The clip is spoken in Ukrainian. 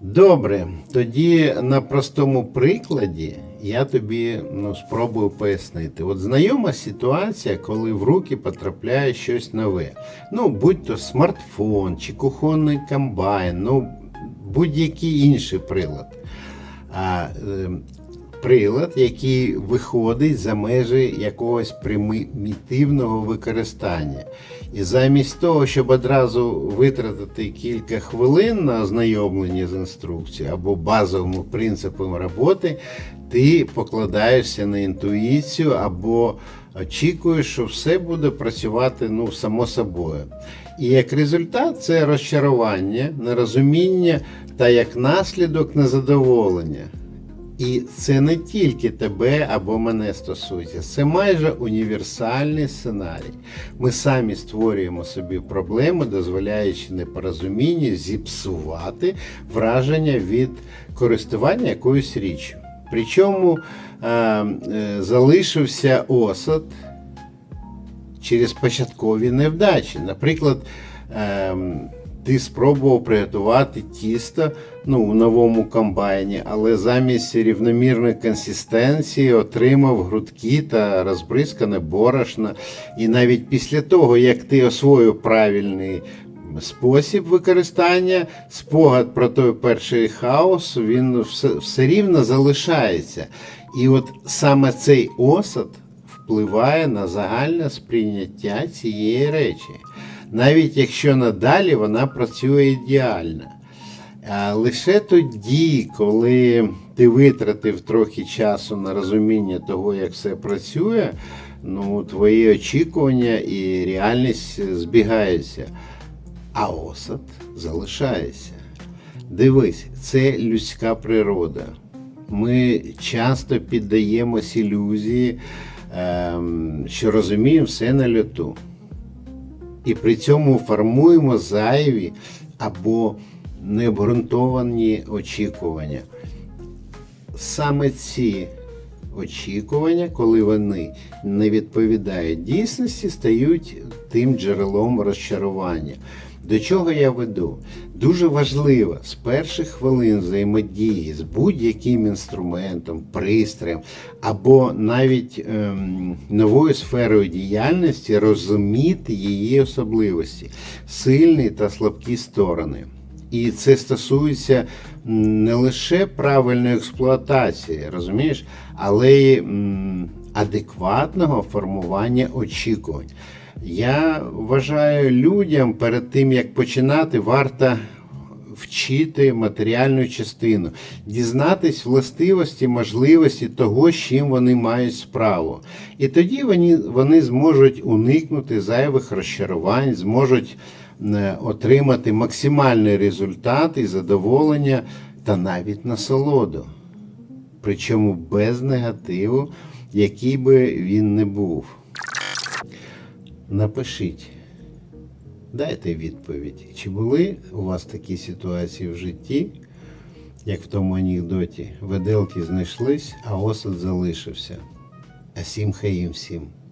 Добре, тоді на простому прикладі я тобі ну, спробую пояснити. От знайома ситуація, коли в руки потрапляє щось нове. Ну, будь то смартфон чи кухонний комбайн, ну будь-який інший прилад. А, е, прилад, який виходить за межі якогось примітивного використання. І замість того, щоб одразу витратити кілька хвилин на ознайомлення з інструкцією або базовими принципами роботи, ти покладаєшся на інтуїцію або очікуєш, що все буде працювати ну, само собою. І як результат це розчарування, нерозуміння та як наслідок незадоволення. І це не тільки тебе або мене стосується, це майже універсальний сценарій. Ми самі створюємо собі проблеми, дозволяючи непорозумінню зіпсувати враження від користування якоюсь річчю. Причому е, е, залишився осад через початкові невдачі. Наприклад, ем, ти спробував приготувати тісто ну, у новому комбайні, але замість рівномірної консистенції отримав грудки та розбризкане борошно. І навіть після того, як ти освоїв правильний спосіб використання, спогад про той перший хаос, він все, все рівно залишається. І от саме цей осад впливає на загальне сприйняття цієї речі, навіть якщо надалі вона працює ідеально. Лише тоді, коли ти витратив трохи часу на розуміння того, як все працює, ну, твої очікування і реальність збігаються, а осад залишається. Дивись, це людська природа. Ми часто піддаємось ілюзії, ем, що розуміємо все на льоту. І при цьому формуємо зайві або необґрунтовані очікування. Саме ці очікування, коли вони не відповідають дійсності, стають тим джерелом розчарування. До чого я веду? Дуже важливо з перших хвилин взаємодії з будь-яким інструментом, пристроєм або навіть ем, новою сферою діяльності розуміти її особливості, сильні та слабкі сторони. І це стосується не лише правильної експлуатації, розумієш, але й м, адекватного формування очікувань. Я вважаю, людям перед тим як починати, варто вчити матеріальну частину, дізнатись властивості, можливості того, з чим вони мають справу. І тоді вони, вони зможуть уникнути зайвих розчарувань, зможуть е, отримати максимальний результат і задоволення та навіть насолоду. Причому без негативу, який би він не був. Напишіть, дайте відповідь, чи були у вас такі ситуації в житті, як в тому анекдоті, веделки знайшлись, а осад залишився. А сім хаїм всім.